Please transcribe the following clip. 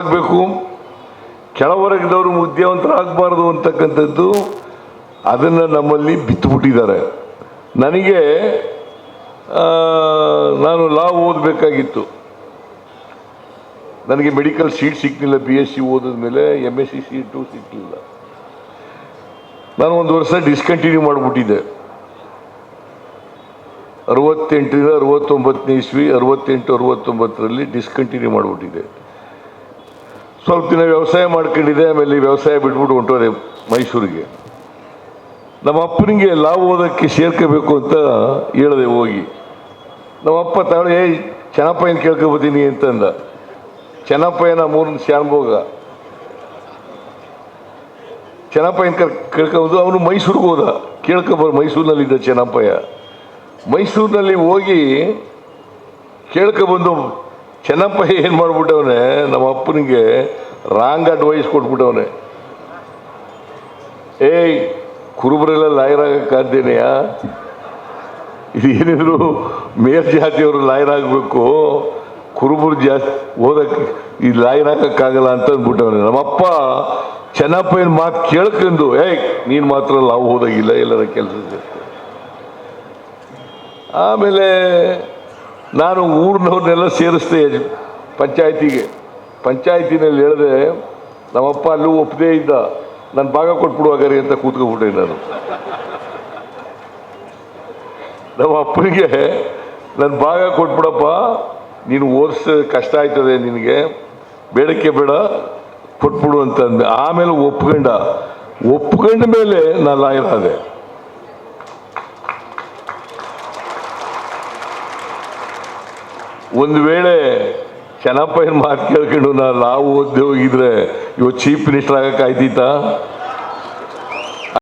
ಆಗಬೇಕು. ಕೆಳವರ್ಗದವರು ಉದ್ಯಮಂತರಾಗಬಾರ್ದು ಅಂತಕ್ಕಂಥದ್ದು ಅದನ್ನು ನಮ್ಮಲ್ಲಿ ಬಿತ್ತುಬಿಟ್ಟಿದ್ದಾರೆ. ನನಗೆ ನಾನು ಲಾ ಓದಬೇಕಾಗಿತ್ತು. ನನಗೆ ಮೆಡಿಕಲ್ ಸೀಟ್ ಸಿಕ್ಕಲಿಲ್ಲ ಬಿ ಎಸ್ ಸಿ ಓದಿದ ಮೇಲೆ ಎಂ ಎಸ್ ಸಿ ಸೀಟು ಸಿಕ್ಕಲಿಲ್ಲ ನಾನು ಒಂದು ವರ್ಷ ಡಿಸ್ಕಂಟಿನ್ಯೂ ಮಾಡಿಬಿಟ್ಟಿದ್ದೆ. ಅರವತ್ತೆಂಟರಿಂದ ಅರವತ್ತೊಂಬತ್ತನೇ ಇಸ್ವಿ, ಅರವತ್ತೆಂಟು, ಅರವತ್ತೊಂಬತ್ತರಲ್ಲಿ ಡಿಸ್ಕಂಟಿನ್ಯೂ ಮಾಡಿಬಿಟ್ಟಿದ್ದೆ. ಸ್ವಲ್ಪ ದಿನ ವ್ಯವಸಾಯ ಮಾಡ್ಕೊಂಡಿದ್ದೆ, ಆಮೇಲೆ ವ್ಯವಸಾಯ ಬಿಟ್ಬಿಟ್ಟು ಹೊಂಟೋದೆ ಮೈಸೂರಿಗೆ. ನಮ್ಮ ಅಪ್ಪನಿಗೆ ಲಾಭ ಓದೋಕ್ಕೆ ಸೇರ್ಕೋಬೇಕು ಅಂತ ಹೇಳಿದೆ ಹೋಗಿ. ನಮ್ಮ ಅಪ್ಪ ತಾಳೆ ಏಯ್ ಚೆನ್ನಪ್ಪಯ್ಯನ ಕೇಳ್ಕೊಬೋತೀನಿ ಅಂತಂದ. ಚೆನ್ನಪ್ಪಯ್ಯನ ಮೂರನ ಶಾನ್ಭೋಗ ಚೆನ್ನಪ್ಪಯ್ಯನ ಕರ್ ಕೇಳ್ಕೊಬೋದು, ಅವನು ಮೈಸೂರಿಗೆ ಹೋದ. ಕೇಳ್ಕೊಬಾರ ಮೈಸೂರಿನಲ್ಲಿದ್ದ ಚೆನ್ನಪ್ಪಯ್ಯ. ಮೈಸೂರಿನಲ್ಲಿ ಹೋಗಿ ಕೇಳ್ಕೊಬಂದು ಚೆನ್ನಪ್ಪಯ್ಯ ಏನು ಮಾಡ್ಬಿಟ್ಟವನೆ? ನಮ್ಮ ಅಪ್ಪನಿಗೆ ರಾಂಗ್ ಅಡ್ವೈಸ್ ಕೊಟ್ಬಿಟ್ಟವನೆ. ಏಯ್, ಕುರುಬರೆಲ್ಲ ಲಾಯರಾಗಕ್ಕಾದ್ದೇನೆಯ ಇದೇನಿದ್ರು ಮೇಲ್ ಜಾತಿಯವರು ಲಾಯರಾಗಬೇಕು ಕುರುಬರು ಜಾಸ್ತಿ ಓದಕ್ಕೆ ಈ ಲಾಯರಾಗಕ್ಕಾಗಲ್ಲ ಅಂತ ಅಂದ್ಬಿಟ್ಟವನೆ. ನಮ್ಮಪ್ಪ ಚೆನ್ನಪ್ಪನ ಮಾತು ಕೇಳ್ಕೊಂಡು ಏಯ್, ನೀನು ಮಾತ್ರ ಲಾವ್ ಓದಾಗಿಲ್ಲ, ಎಲ್ಲರ ಕೆಲಸ ಆಮೇಲೆ ನಾನು ಊರಿನವ್ರನ್ನೆಲ್ಲ ಸೇರಿಸ್ದೆ ಪಂಚಾಯತಿಗೆ. ಪಂಚಾಯತಿನಲ್ಲಿ ಹೇಳಿದೆ, ನಮ್ಮಪ್ಪ ಅಲ್ಲೂ ಒಪ್ಪದೇ ಇದ್ದ ನನ್ನ ಭಾಗ ಕೊಟ್ಬಿಡುವಾಗರಿ ಅಂತ ಕೂತ್ಕೊಂಡ್ಬಿಟ್ಟೆ ನಾನು. ನಮ್ಮ ಅಪ್ಪನಿಗೆ ನನ್ನ ಭಾಗ ಕೊಟ್ಬಿಡಪ್ಪ. ನೀನು ಓದಿಸ ಕಷ್ಟ ಆಯ್ತದೆ ನಿನಗೆ. ಬೇಡಕ್ಕೆ ಬೇಡ, ಕೊಟ್ಬಿಡು ಅಂತಂದೆ ಆಮೇಲೆ ಒಪ್ಕೊಂಡ. ಒಪ್ಕೊಂಡ ಮೇಲೆ ನಾನು ಲಾಯರ್ ಒಂದು ವೇಳೆ ಚೆನ್ನಪ್ಪಯ್ಯನ ಮಾತು ಕೇಳ್ಕೊಂಡು ನಾವು ಓದ್ದೆ ಹೋಗಿದ್ರೆ ಇವತ್ತು ಚೀಫ್ ಮಿನಿಸ್ಟರ್ ಆಗಕ್ಕೆ